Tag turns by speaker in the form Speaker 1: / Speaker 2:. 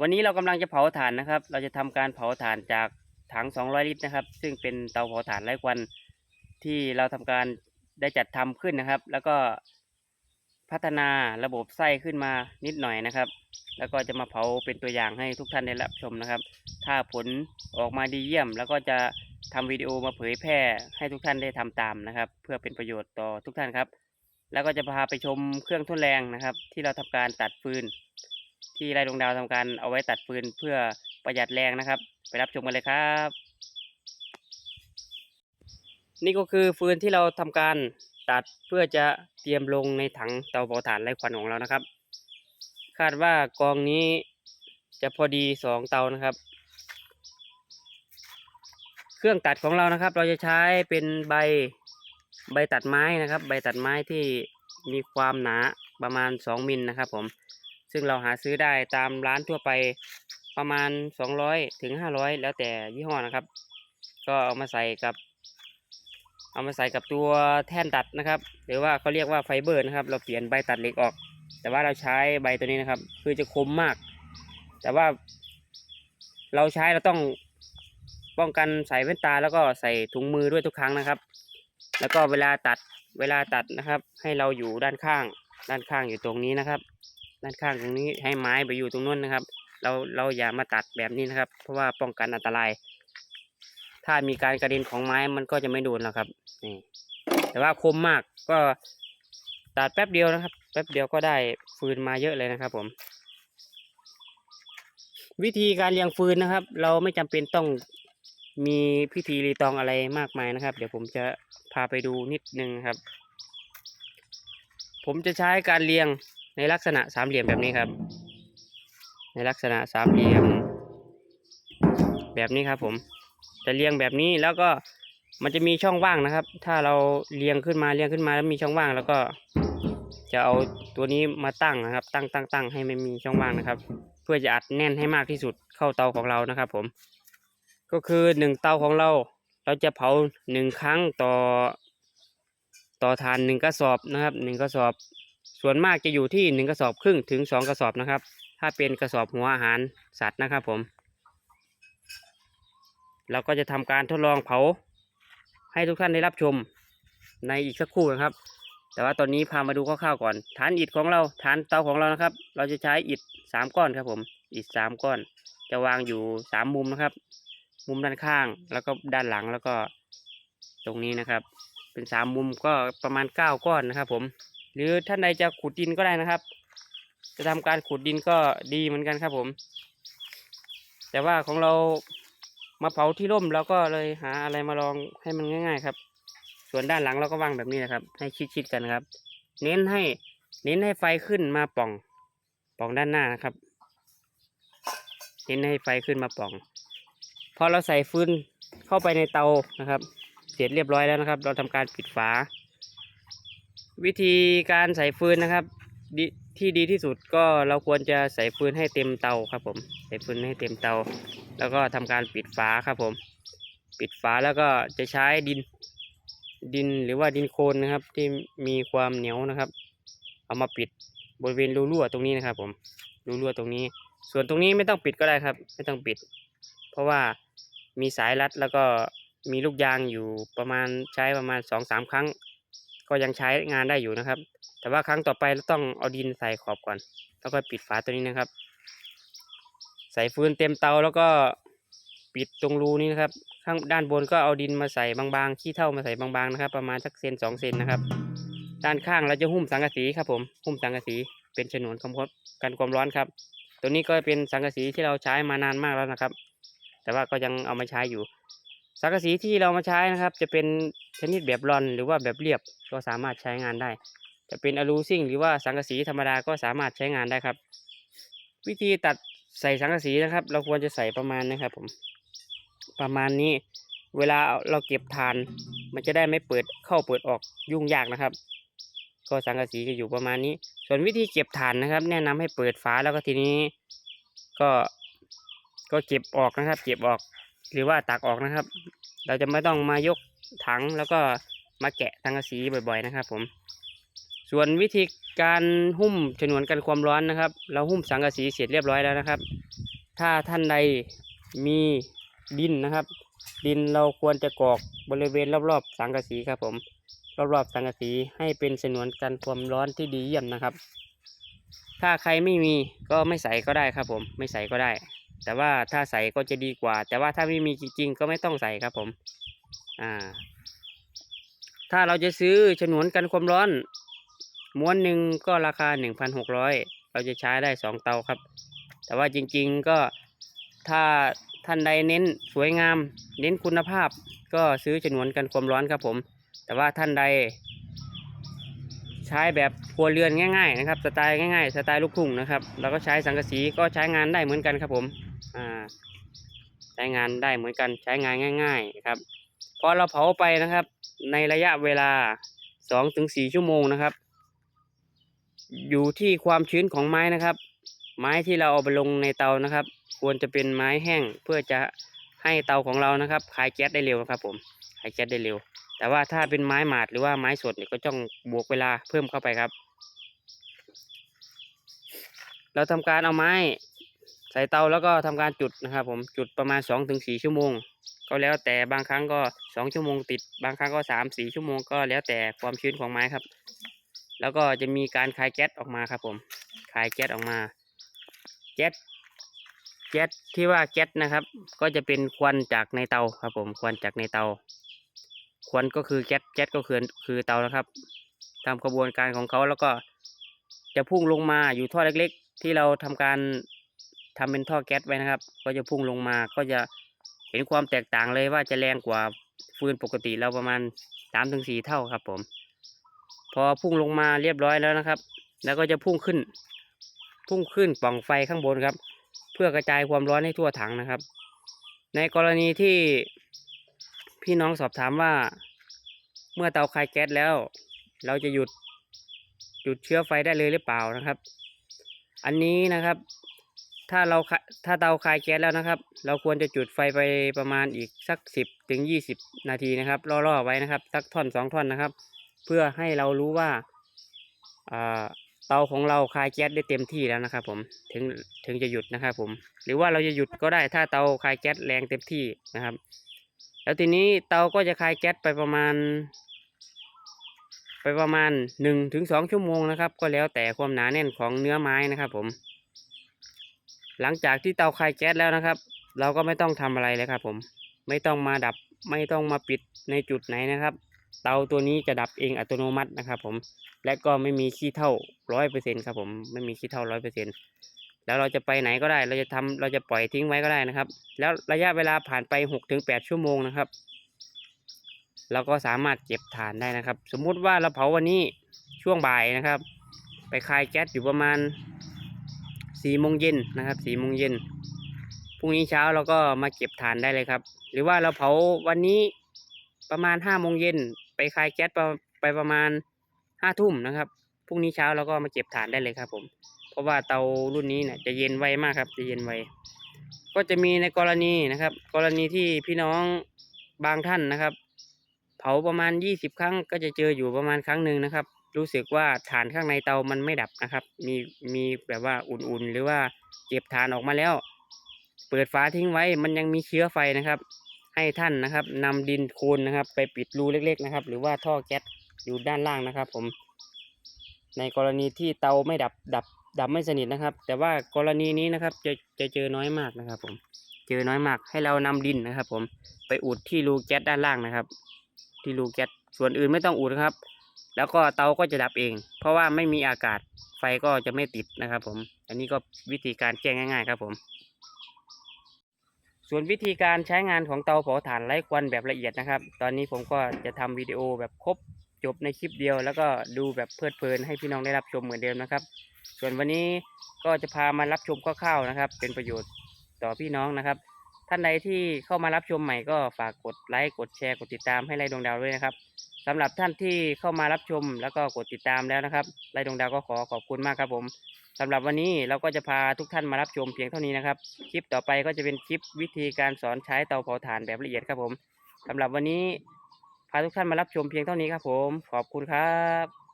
Speaker 1: วันนี้เรากำลังจะเผาถ่านนะครับ เราจะทำการเผาถ่านจากถัง 200 ลิตรนะครับ ซึ่งเป็นเตาเผาถ่านไร้ควันที่เราทำการได้จัดทำขึ้นนะครับ แล้วก็พัฒนาระบบไส้ขึ้นมานิดหน่อยนะครับ แล้วก็จะมาเผาเป็นตัวอย่างให้ทุกท่านได้รับชมนะครับ ถ้าผลออกมาดีเยี่ยม แล้วก็จะทำวิดีโอมาเผยแพร่ให้ทุกท่านได้ทำตามนะครับ เพื่อเป็นประโยชน์ต่อทุกท่านครับ แล้วก็จะพาไปชมเครื่องทุ่นแรงนะครับ ที่เราทำการตัดฟืน ที่ไรดวงดาวทำการเอาไว้ตัดฟืนเพื่อประหยัดแรงนะครับ ไปรับชมกันเลยครับ นี่ก็คือฟืนที่เราทำการตัดเพื่อจะเตรียมลงในถังเตาเผาถ่านไร้ควันของเรานะครับ คาดว่ากองนี้จะพอดีสองเตานะครับ เครื่องตัดของเรานะครับ เราจะใช้เป็นใบใบตัดไม้นะครับ ใบตัดไม้ที่มีความหนาประมาณ 2มิลนะครับผม ซึ่งเราหาซื้อได้ตามร้านทั่วไปประมาณ 200ถึง500 แล้วแต่ยี่ห้อนะครับ ก็เอามาใส่กับ เอามาใส่กับตัวแท่นตัดนะครับ หรือว่าเขาเรียกว่าไฟเบอร์นะครับ เราเปลี่ยนใบตัดเหล็กออก แต่ว่าเราใช้ใบตัวนี้นะครับ คือจะคมมาก แต่ว่าเราใช้เราต้องป้องกันใส่แว่นตาแล้วก็ใส่ถุงมือด้วยทุกครั้งนะครับ แล้วก็เวลาตัดเวลาตัดนะครับ ให้เราอยู่ด้านข้าง ด้านข้างอยู่ตรงนี้นะครับ ด้านข้างตรงนี้ให้ไม้ไปอยู่ตรงนู้นนะครับ เราเราอย่ามาตัดแบบนี้นะครับ เพราะว่าป้องกันอันตราย ถ้ามีการกระเด็นของไม้มันก็จะไม่โดนแล้วครับนี่แต่ว่าคมมากก็ตัดแป๊บเดียวนะครับ แป๊บเดียวก็ได้ฟืนมาเยอะเลยนะครับ ผม วิธีการเลี้ยงฟืนนะครับ เราไม่จำเป็นต้องมีพิธีรีตองอะไรมากมายนะครับ เดี๋ยวผมจะพาไปดูนิดนึงครับ ผมจะใช้การเรียง ในลักษณะสามเหลี่ยมแบบนี้ครับ ในลักษณะสามเหลี่ยม แบบนี้ครับ ผม จะเรียงแบบนี้แล้วก็มันจะมีช่องว่างนะครับ ถ้าเราเรียงขึ้นมาเรียงขึ้นมาแล้วมีช่องว่าง แล้วก็ จะเอาตัวนี้มาตั้งนะครับ ตั้งตั้งตั้งให้ไม่มีช่องว่างนะครับ เพื่อจะอัดแน่นให้มากที่สุดเข้าเตาของเรานะครับ ผม ก็คือหนึ่งเตาของเรา เราจะเผาหนึ่งครั้งต่อ ต่อทานหนึ่งกระสอบนะครับหนึ่งกระสอบ ส่วนมากจะอยู่ที่หนึ่งกระสอบครึ่งถึงสองกระสอบนะครับ ถ้าเป็นกระสอบหัวอาหารสัตว์นะครับผม เราก็จะทำการทดลองเผา ให้ทุกท่านได้รับชมในอีกสักครู่นะครับ แต่ว่าตอนนี้พามาดูคร่าวๆก่อน ฐานอิฐของเราฐานเตาของเรานะครับ เราจะใช้อิฐสามก้อนครับผมอิฐสามก้อน จะวางอยู่สามมุมนะครับ มุมด้านข้างแล้วก็ด้านหลังแล้วก็ตรงนี้นะครับ เป็นสามมุมก็ประมาณเก้าก้อนนะครับผม หรือท่านใดจะขุดดินก็ได้นะครับ จะทำการขุดดินก็ดีเหมือนกันครับผม แต่ว่าของเรามาเผาที่ร่มเราก็เลยหาอะไรมาลองให้มันง่าย ๆ ครับ ส่วนด้านหลังเราก็วางแบบนี้นะครับ ให้ชิดๆกันครับ เน้นให้เน้นให้ไฟขึ้นมาป่อง ป่องด้านหน้านะครับ เน้นให้ไฟขึ้นมาป่อง พอเราใส่ฟืนเข้าไปในเตานะครับ เสร็จเรียบร้อยแล้วนะครับ เราทำการปิดฝา วิธีการใส่ฟืนนะครับดีที่ดีที่สุดก็เราควรจะใส่ฟืนให้เต็มเตาครับผม ใส่ฟืนให้เต็มเตา แล้วก็ทำการปิดฝาครับผม ปิดฝาแล้วก็จะใช้ดินดินหรือว่าดินโคลนนะครับ ที่มีความเหนียวนะครับ เอามาปิดบริเวณรูรั่วตรงนี้นะครับ ผมรูรั่วตรงนี้ ส่วนตรงนี้ไม่ต้องปิดก็ได้ครับ ไม่ต้องปิด เพราะว่ามีสายรัดแล้วก็มีลูกยางอยู่ประมาณใช้ประมาณสองสามครั้ง ก็ยังใช้งานได้อยู่นะครับ แต่ว่าครั้งต่อไปเราต้องเอาดินใส่ขอบก่อน แล้วก็ปิดฝาตัวนี้นะครับ ใส่ฟืนเต็มเตาแล้วก็ปิดตรงรูนี้นะครับ ข้างด้านบนก็เอาดินมาใส่บางๆขี้เถ้ามาใส่บางๆนะครับ ประมาณสักเซนสองเซนนะครับ ด้านข้างเราจะหุ้มสังกะสีครับผมหุ้มสังกะสีเป็นฉนวนคำพดกันความร้อนครับ ตัวนี้ก็เป็นสังกะสีที่เราใช้มานานมากแล้วนะครับ แต่ว่าก็ยังเอามาใช้อยู่ สังกะสีที่เรามาใช้นะครับ จะเป็นชนิดแบบรอนหรือว่าแบบเรียบก็สามารถใช้งานได้ จะเป็นอะลูซิ่งหรือว่าสังกะสีธรรมดาก็สามารถใช้งานได้ครับ วิธีตัดใส่สังกะสีนะครับ เราควรจะใส่ประมาณนะครับผมประมาณนี้เวลาเราเก็บทาน มันจะได้ไม่เปิดเข้าเปิดออกยุ่งยากนะครับ ก็สังกะสีจะอยู่ประมาณนี้ ส่วนวิธีเก็บถ่านนะครับ แนะนำให้เปิดฝาแล้วก็ทีนี้ ก็ก็เก็บออกนะครับ เก็บออก หรือว่าตักออกนะครับ เราจะไม่ต้องมายกถังแล้วก็มาแกะสังกะสีบ่อยๆนะครับ ผม ส่วนวิธีการหุ้มฉนวนกันความร้อนนะครับ เราหุ้มสังกะสีเสร็จเรียบร้อยแล้วนะครับ ถ้าท่านใดมีดินนะครับ ดินเราควรจะกรอกบริเวณรอบๆสังกะสีครับผม รอบๆสังกะสีให้เป็นสนวนกันความร้อนที่ดีเยี่ยมนะครับ ถ้าใครไม่มีก็ไม่ใส่ก็ได้ครับผม ไม่ใส่ก็ได้ แต่ว่าถ้าใส่ก็จะดีกว่า แต่ว่าถ้าไม่มีจริง ๆ ก็ไม่ต้องใส่ครับผมอ่า ถ้าเราจะซื้อฉนวนกันความร้อน ม้วนหนึ่งก็ราคาหนึ่งพันหกร้อยเราจะใช้ได้สองเตาครับ แต่ว่าจริงๆก็ถ้าท่านใดเน้นสวยงาม เน้นคุณภาพ ก็ซื้อฉนวนกันความร้อนครับผม แต่ว่าท่านใด ใช้แบบครัวเรือนง่ายๆนะครับสไตล์ง่ายๆสไตล์ลูกทุ่งนะครับเราก็ใช้สังกะสีก็ใช้งานได้เหมือนกันครับผม ใช้งานได้เหมือนกันใช้งานง่าย ๆ ครับพอเราเผาไปนะครับ ในระยะเวลาสองถึงสี่ชั่วโมงนะครับ อยู่ที่ความชื้นของไม้นะครับ ไม้ที่เราเอาไปลงในเตานะครับ ควรจะเป็นไม้แห้งเพื่อจะให้เตาของเรานะครับคายแก๊สได้เร็วครับ ผมคายแก๊สได้เร็ว แต่ว่าถ้าเป็นไม้หมาดหรือว่าไม้สดเนี่ยก็ต้องบวกเวลาเพิ่มเข้าไปครับ เราทำการเอาไม้ ส่เตาแล้วก็ทำการจุดนะครับ ผมจุดประมาณสองถึงสี่ชั่วโมง ก็แล้วแต่บางครั้งก็สองชั่วโมงติด บางครั้งก็สามสี่ชั่วโมงก็แล้วแต่ความชื้นของไม้ครับ แล้วก็จะมีการคายแก๊สออกมาครับ ผมคายแก๊สออกมาแก๊สแก๊สที่ว่าแก๊สนะครับ ก็จะเป็นควันจากในเตาครับ ผมควันจากในเตาควันก็คือแก๊สแก๊สก็คือคือเตานะครับตามกระบวนการของเขาแล้วก็จะพุ่งลงมาอยู่ท่อเล็ก ๆ ที่เราทำการ ทำเป็นท่อแก๊สไว้นะครับ ก็จะพุ่งลงมาก็จะเห็นความแตกต่างเลยว่าจะแรงกว่าฟืนปกติเราประมาณสามถึงสี่เท่าครับผม พอพุ่งลงมาเรียบร้อยแล้วนะครับ แล้วก็จะพุ่งขึ้น พุ่งขึ้นปล่องไฟข้างบนครับ เพื่อกระจายความร้อนให้ทั่วถังนะครับ ในกรณีที่พี่น้องสอบถามว่า เมื่อเตาคายแก๊สแล้ว เราจะหยุดหยุดเชื้อไฟได้เลยหรือเปล่านะครับ อันนี้นะครับ ถ้าเราถ้าเตาคายแก๊สแล้วนะครับ เราควรจะจุดไฟไปประมาณอีกสักสิบถึงยี่สิบนาทีนะครับล่อๆไว้นะครับ สักท่อนสองท่อนนะครับ เพื่อให้เรารู้ว่าอ่าเตาของเราคายแก๊สได้เต็มที่แล้วนะครับ ผมถึงถึงจะหยุดนะครับ ผม หรือว่าเราจะหยุดก็ได้ถ้าเตาคายแก๊สแรงเต็มที่นะครับ แล้วทีนี้เตาก็จะคายแก๊สไปประมาณ ไปประมาณหนึ่งถึงสองชั่วโมงนะครับ ก็แล้วแต่ความหนาแน่นของเนื้อไม้นะครับ ผม หลังจากที่เตาคายแก๊สแล้วนะครับ เราก็ไม่ต้องทำอะไรเลยครับ ผม ไม่ต้องมาดับ ไม่ต้องมาปิดในจุดไหนนะครับ เตาตัวนี้จะดับเองอัตโนมัตินะครับ ผม และก็ไม่มีขี้เท่าร้อยเปอร์เซ็นครับ ผม ไม่มีขี้เท่าร้อยเปอร์เซ็นแล้วเราจะไปไหนก็ได้ เราจะทำเราจะปล่อยทิ้งไว้ก็ได้นะครับ แล้วระยะเวลาผ่านไปหกถึงแปดชั่วโมงนะครับ เราก็สามารถเก็บถ่านได้นะครับ สมมุติว่าเราเผาวันนี้ช่วงบ่ายนะครับ ไปคายแก๊สอยู่ประมาณ สี่โมงเย็นนะครับสี่โมงเย็นพรุ่งนี้เช้าเราก็มาเก็บถ่านได้เลยครับ หรือว่าเราเผาวันนี้ประมาณห้าโมงเย็นไปคายแก๊สไปประมาณห้าทุ่มนะครับพรุ่งนี้เช้าเราก็มาเก็บถ่านได้เลยครับผม เพราะว่าเตารุ่นนี้เนี่ยจะเย็นไวมากครับ จะเย็นไว ก็จะมีในกรณีนะครับ กรณีที่พี่น้องบางท่านนะครับ เผาประมาณยี่สิบครั้งก็จะเจออยู่ประมาณครั้งหนึ่งนะครับ รู้สึกว่าฐานข้างในเตามันไม่ดับนะครับ มีมีแบบว่าอุ่นๆ หรือว่าเก็บฐานออกมาแล้ว เปิดฝาทิ้งไว้มันยังมีเชื้อไฟนะครับ ให้ท่านนะครับนำดินโคลนนะครับ ไปปิดรูเล็ก ๆ นะครับ หรือว่าท่อแก๊สอยู่ด้านล่างนะครับ ผม ในกรณีที่เตาไม่ดับดับดับไม่สนิทนะครับ แต่ว่ากรณีนี้นะครับจะจะเจอน้อยมากนะครับ ผม เจอน้อยมากให้เรานำดินนะครับ ผมไปอุดที่รูแก๊สด้านล่างนะครับ ที่รูแก๊สส่วนอื่นไม่ต้องอุดนะครับ แล้วก็เตาก็จะดับเอง เพราะว่าไม่มีอากาศไฟก็จะไม่ติดนะครับผม อันนี้ก็วิธีการแก้ง่าย ๆ ครับผม ส่วนวิธีการใช้งานของเตาเผาถ่านไร้ควันแบบละเอียดนะครับ ตอนนี้ผมก็จะทำวิดีโอแบบครบจบในคลิปเดียว แล้วก็ดูแบบเพลิดเพลินให้พี่น้องได้รับชมเหมือนเดิมนะครับ ส่วนวันนี้ก็จะพามารับชมคร่าวๆนะครับ เป็นประโยชน์ต่อพี่น้องนะครับท่านใดที่เข้ามารับชมใหม่ก็ฝากกดไลค์กดแชร์กดติดตามให้ไล่ดวงดาวด้วยนะครับ สำหรับท่านที่เข้ามารับชมแล้วก็กดติดตามแล้วนะครับไรดวงดาวก็ขอขอบคุณมากครับผมสำหรับวันนี้เราก็จะพาทุกท่านมารับชมเพียงเท่านี้นะครับ คลิปต่อไปก็จะเป็นคลิปวิธีการสอนใช้เตาเผาถ่านแบบละเอียดครับผมสำหรับวันนี้พาทุกท่านมารับชมเพียงเท่านี้ครับผม ขอบคุณครับ